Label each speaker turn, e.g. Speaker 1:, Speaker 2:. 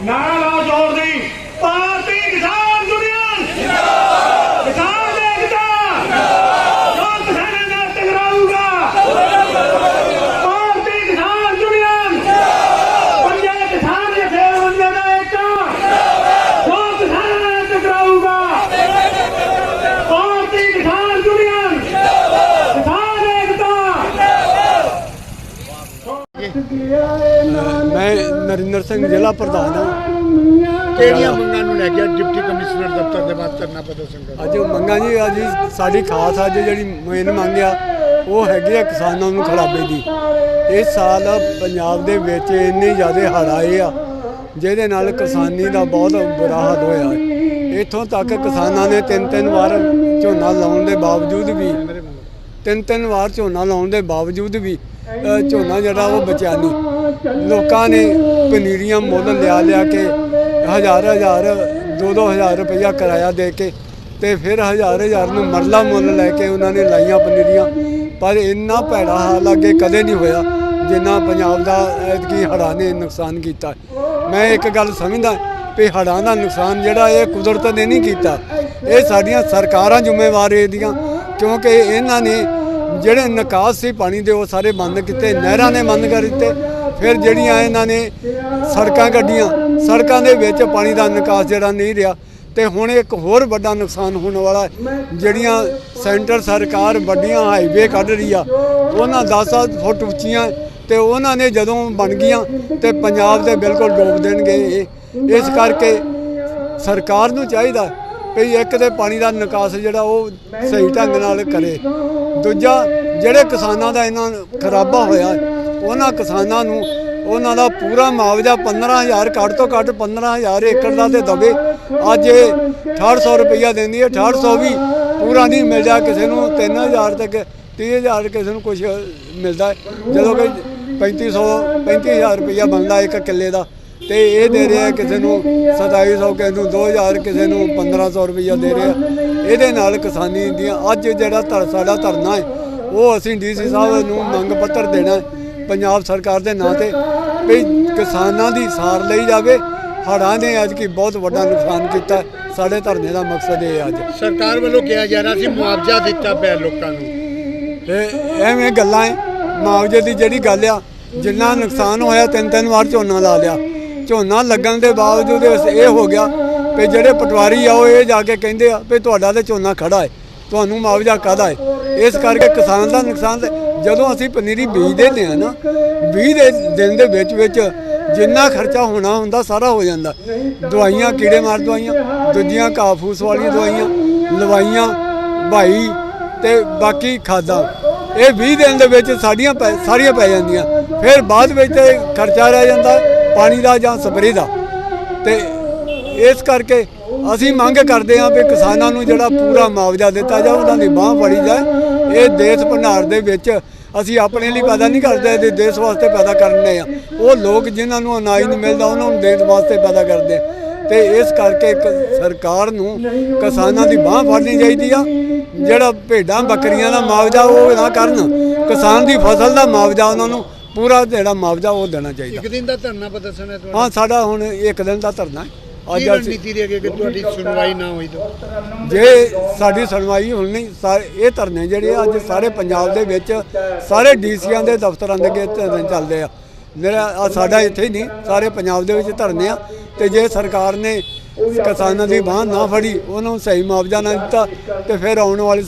Speaker 1: ਨਾਲ ਆ ਜੋੜਦੀ ਪਾਰਟੀ ਕਿਸਾਨ ਨਰਿੰਦਰ ਸਿੰਘ ਜ਼ਿਲ੍ਹਾ ਪ੍ਰਧਾਨ ਹਾਂ।
Speaker 2: ਕਿਹੜੀਆਂ ਮੰਗਾਂ ਨੂੰ ਲੈ ਕੇ ਅੱਜ ਡਿਪਟੀ ਕਮਿਸ਼ਨਰ ਦਫ਼ਤਰ ਦੇ ਬਾਹਰ ਧਰਨਾ ਪ੍ਰਦਰਸ਼ਨ ਕਰ
Speaker 1: ਅੱਜ ਮੰਗਾਂ ਜੀ ਅੱਜ ਸਾਡੀ ਖਾਸ ਅੱਜ ਜਿਹੜੀ ਮੇਨ ਮੰਗ ਆ ਉਹ ਹੈਗੀ ਆ ਕਿਸਾਨਾਂ ਨੂੰ ਖਰਾਬੇ ਦੀ। ਇਸ ਸਾਲ ਪੰਜਾਬ ਦੇ ਵਿੱਚ ਇੰਨੇ ਜ਼ਿਆਦਾ ਹੜ੍ਹ ਆਏ ਆ ਜਿਹਦੇ ਨਾਲ ਕਿਸਾਨੀ ਦਾ ਬਹੁਤ ਬੁਰਾ ਹਾਲ ਹੋਇਆ। ਇੱਥੋਂ ਤੱਕ ਕਿਸਾਨਾਂ ਨੇ ਤਿੰਨ ਤਿੰਨ ਵਾਰ ਝੋਨਾ ਲਾਉਣ ਦੇ ਬਾਵਜੂਦ ਵੀ ਤਿੰਨ ਤਿੰਨ ਵਾਰ ਝੋਨਾ ਲਾਉਣ ਦੇ ਬਾਵਜੂਦ ਵੀ ਝੋਨਾ ਜਿਹੜਾ ਉਹ ਬਚਿਆ ਨਹੀਂ। ਲੋਕਾਂ ਨੇ ਪਨੀਰੀਆਂ ਮੁੱਲ ਲਿਆ ਲਿਆ ਕੇ ਹਜ਼ਾਰ ਹਜ਼ਾਰ ਦੋ ਦੋ ਹਜ਼ਾਰ ਰੁਪਇਆ ਕਿਰਾਇਆ ਦੇ ਕੇ ਤੇ ਫਿਰ ਹਜ਼ਾਰ ਹਜ਼ਾਰ ਨੂੰ ਮਰਲਾ ਮੁੱਲ ਲੈ ਕੇ ਉਹਨਾਂ ਨੇ ਲਾਈਆਂ ਪਨੀਰੀਆਂ। ਪਰ ਇੰਨਾ ਭੈੜਾ ਹਾਲ ਅੱਗੇ ਕਦੇ ਨਹੀਂ ਹੋਇਆ ਜਿੰਨਾ ਪੰਜਾਬ ਦਾ ਐਤਕੀ ਹੜ੍ਹਾਂ ਨੇ ਨੁਕਸਾਨ ਕੀਤਾ। ਮੈਂ ਇੱਕ ਗੱਲ ਸਮਝਦਾ ਵੀ ਹੜ੍ਹਾਂ ਦਾ ਨੁਕਸਾਨ ਜਿਹੜਾ ਇਹ ਕੁਦਰਤ ਨੇ ਨਹੀਂ ਕੀਤਾ। ਇਹ ਸਾਡੀਆਂ ਸਰਕਾਰਾਂ ਜ਼ਿੰਮੇਵਾਰ ਇਹਦੀਆਂ। ਕਿਉਂਕਿ ਇਹਨਾਂ ਨੇ ਜਿਹੜੇ ਨਿਕਾਸ ਸੀ ਪਾਣੀ ਦੇ, ਉਹ ਸਾਰੇ ਬੰਦ ਕੀਤੇ, ਨਹਿਰਾਂ ਨੇ ਬੰਦ ਕਰ ਦਿੱਤੇ। ਫਿਰ ਜਿਹੜੀਆਂ ਇਹਨਾਂ ਨੇ ਸੜਕਾਂ ਕੱਢੀਆਂ, ਸੜਕਾਂ ਦੇ ਵਿੱਚ ਪਾਣੀ ਦਾ ਨਿਕਾਸ ਜਿਹੜਾ ਨਹੀਂ ਰਿਹਾ। ਤੇ ਹੁਣ ਇੱਕ ਹੋਰ ਵੱਡਾ ਨੁਕਸਾਨ ਹੋਣ ਵਾਲਾ ਜਿਹੜੀਆਂ ਸੈਂਟਰ ਸਰਕਾਰ ਵੱਡੀਆਂ ਹਾਈਵੇ ਕੱਢ ਰਹੀ ਆ, ਉਹਨਾਂ 10 ਫੁੱਟ ਉੱਚੀਆਂ, ਤੇ ਉਹਨਾਂ ਨੇ ਜਦੋਂ ਬਣ ਗਈਆਂ, ਤੇ ਪੰਜਾਬ ਦੇ ਬਿਲਕੁਲ ਡੋਬ ਦੇਣਗੇ ਇਹ। ਇਸ ਕਰਕੇ ਸਰਕਾਰ ਨੂੰ ਚਾਹੀਦਾ ਵੀ ਇੱਕ ਤੇ ਪਾਣੀ ਦਾ ਨਿਕਾਸ ਜਿਹੜਾ ਉਹ ਸਹੀ ਢੰਗ ਨਾਲ ਕਰੇ। ਦੂਜਾ, ਜਿਹੜੇ ਕਿਸਾਨਾਂ ਦਾ ਇਹਨਾਂ ਖਰਾਬਾ ਹੋਇਆ, ਉਹਨਾਂ ਕਿਸਾਨਾਂ ਨੂੰ ਉਹਨਾਂ ਦਾ ਪੂਰਾ ਮੁਆਵਜ਼ਾ 15000 ਘੱਟ ਤੋਂ ਘੱਟ 15000 ਏਕੜ ਦਾ ਤੇ ਦਵੇ। ਅੱਜ ਇਹ 6800 ਰੁਪਈਆ ਦਿੰਦੀ ਹੈ 6800 ਵੀ ਪੂਰਾ ਨਹੀਂ ਮਿਲਦਾ, ਕਿਸੇ ਨੂੰ 3000 ਤੱਕ 30000 ਕਿਸੇ ਨੂੰ ਕੁਝ ਮਿਲਦਾ ਜਦੋਂ ਕਿ 3500 35000 ਰੁਪਈਆ ਬਣਦਾ ਇੱਕ ਕਿੱਲੇ ਦਾ। ਤੇ ਇਹ ਦੇ ਰਿਹਾ ਕਿਸੇ ਨੂੰ 2700 ਕਿਸੇ ਨੂੰ 2000 ਕਿਸੇ ਨੂੰ 1500 ਰੁਪਈਆ ਦੇ ਰਿਹਾ। ਇਹਦੇ ਨਾਲ ਕਿਸਾਨੀ ਦੀਆਂ ਅੱਜ ਜਿਹੜਾ ਧਰ ਸਾਡਾ ਧਰਨਾ ਹੈ ਉਹ ਅਸੀਂ ਡੀਸੀ ਸਾਹਿਬ ਨੂੰ ਮੰਗ ਪੱਤਰ ਦੇਣਾ ਪੰਜਾਬ ਸਰਕਾਰ ਦੇ ਨਾਂ ਤੇ ਵੀ ਕਿਸਾਨਾਂ ਦੀ ਸਾਰ ਲਈ ਜਾਵੇ। ਹੜ੍ਹਾਂ ਨੇ ਅੱਜ ਕੀ ਬਹੁਤ ਵੱਡਾ ਨੁਕਸਾਨ ਕੀਤਾ। ਸਾਡੇ ਧਰਨੇ ਦਾ ਮਕਸਦ ਇਹ ਅੱਜ।
Speaker 2: ਸਰਕਾਰ ਵੱਲੋਂ ਕਿਹਾ ਜਾ ਰਿਹਾ ਸੀ ਮੁਆਵਜ਼ਾ ਦਿੱਤਾ ਪਿਆ ਲੋਕਾਂ ਨੂੰ।
Speaker 1: ਤੇ ਐਵੇਂ ਗੱਲਾਂ ਹੈ ਮੁਆਵਜ਼ੇ ਦੀ ਜਿਹੜੀ ਗੱਲ ਆ ਜਿੰਨਾ ਨੁਕਸਾਨ ਹੋਇਆ ਤਿੰਨ ਤਿੰਨ ਵਾਰ ਝੋਨਾ ਲਾ ਲਿਆ। ਝੋਨਾ ਲੱਗਣ ਦੇ ਬਾਵਜੂਦ ਇਸ- ਇਹ ਹੋ ਗਿਆ ਵੀ ਜਿਹੜੇ ਪਟਵਾਰੀ ਆ ਉਹ ਇਹ ਜਾ ਕੇ ਕਹਿੰਦੇ ਆ ਵੀ ਤੁਹਾਡਾ ਤੇ ਝੋਨਾ ਖੜਾ ਹੈ ਤੁਹਾਨੂੰ ਮੁਆਵਜ਼ਾ ਕਾਹਦਾ ਹੈ ਇਸ ਕਰਕੇ ਕਿਸਾਨ ਦਾ ਨੁਕਸਾਨ ਤੇ ਜਦੋਂ ਅਸੀਂ ਪਨੀਰੀ ਬੀਜ ਦਿੰਦੇ ਆ ਨਾ 20 ਦੇ ਦਿਨ ਦੇ ਵਿੱਚ ਵਿੱਚ ਜਿੰਨਾ ਖਰਚਾ ਹੋਣਾ ਹੁੰਦਾ ਸਾਰਾ ਹੋ ਜਾਂਦਾ। ਦਵਾਈਆਂ, ਕੀੜੇ ਮਾਰ ਦਵਾਈਆਂ, ਦੂਜੀਆਂ ਕਾਫੂਸ ਵਾਲੀਆਂ ਦਵਾਈਆਂ, ਲਵਾਈਆਂ, ਭਾਈ ਤੇ ਬਾਕੀ ਖਾਦਾਂ। ਇਹ 20 ਦਿਨ ਦੇ ਵਿੱਚ ਸਾਡੀਆਂ ਪੈ- ਸਾਰੀਆਂ ਪੈ ਜਾਂਦੀਆਂ। ਫਿਰ ਬਾਅਦ ਵਿੱਚ ਤੇ ਖਰਚਾ ਰਹਿ ਜਾਂਦਾ। ਪਾਣੀ ਦਾ ਜਾਂ ਸਪਰੇ ਦਾ। ਤੇ ਇਸ ਕਰਕੇ ਅਸੀਂ ਮੰਗ ਕਰਦੇ ਹਾਂ ਵੀ ਕਿਸਾਨਾਂ ਨੂੰ ਜਿਹੜਾ ਪੂਰਾ ਮੁਆਵਜ਼ਾ ਦਿੱਤਾ ਜਾਵੇ, ਉਹਨਾਂ ਦੀ ਬਾਹ ਫੜੀ ਜਾਏ। ਇਹ ਦੇਸ਼ ਭੰਡਾਰ ਦੇ ਵਿੱਚ ਅਸੀਂ ਆਪਣੇ ਲਈ ਪੈਦਾ ਨਹੀਂ ਕਰਦੇ ਇਹ ਦੇਸ਼ ਵਾਸਤੇ ਪੈਦਾ ਕਰਨੇ ਆ। ਉਹ ਲੋਕ ਜਿਨ੍ਹਾਂ ਨੂੰ ਅਨਾਜ ਨਹੀਂ ਮਿਲਦਾ, ਉਹਨਾਂ ਨੂੰ ਦੇਣ ਵਾਸਤੇ ਪੈਦਾ ਕਰਦੇ ਆ। ਤੇ ਇਸ ਕਰਕੇ ਇੱਕ ਸਰਕਾਰ ਨੂੰ ਕਿਸਾਨਾਂ ਦੀ ਬਾਹ ਫੜਨੀ ਚਾਹੀਦੀ ਆ। ਜਿਹੜਾ ਭੇਡਾਂ ਬੱਕਰੀਆਂ ਦਾ ਮੁਆਵਜ਼ਾ ਉਹ ਨਾ ਕਰਨ, ਕਿਸਾਨ ਦੀ ਫਸਲ ਦਾ ਮੁਆਵਜ਼ਾ ਉਹਨਾਂ ਨੂੰ ਪੂਰਾ ਜਿਹੜਾ ਮੁਆਵਜ਼ਾ ਉਹ ਦੇਣਾ ਚਾਹੀਦਾ।
Speaker 2: ਇੱਕ ਦਿਨ ਦਾ ਧਰਨਾ ਪ੍ਰਦਰਸ਼ਨ ਹੈ ਤੁਹਾਡਾ?
Speaker 1: ਹਾਂ ਸਾਡਾ ਹੁਣ ਇੱਕ ਦਿਨ ਦਾ ਧਰਨਾ ਹੈ। ਅੱਜ
Speaker 2: ਰਣਨੀਤੀ ਰਹੀ ਕਿ ਤੁਹਾਡੀ ਸੁਣਵਾਈ ਨਾ ਹੋਈ ਤਾਂ?
Speaker 1: ਜੇ ਸਾਡੀ ਸੁਣਵਾਈ ਹੁਣ ਨਹੀਂ ਇਹ ਧਰਨੇ ਜਿਹੜੇ ਅੱਜ ਸਾਰੇ ਪੰਜਾਬ ਦੇ ਵਿੱਚ ਸਾਰੇ ਡੀਸੀਆਂ ਦੇ ਦਫ਼ਤਰਾਂ ਦੇ ਅੱਗੇ ਧਰਨੇ ਚੱਲਦੇ ਆ। ਮੇਰਾ ਸਾਡਾ ਇੱਥੇ ਹੀ ਨਹੀਂ ਸਾਰੇ ਪੰਜਾਬ ਦੇ ਵਿੱਚ ਧਰਨੇ ਆ। ਤੇ ਜੇ ਸਰਕਾਰ ਨੇ ਕਿਸਾਨਾਂ ਦੀ ਬਾਂਹ ਨਾ ਫੜੀ ਉਹਨਾਂ ਨੂੰ ਸਹੀ ਮੁਆਵਜ਼ਾ ਨਾ ਦਿੱਤਾ ਤੇ ਫਿਰ ਆਉਣ ਵਾਲੇ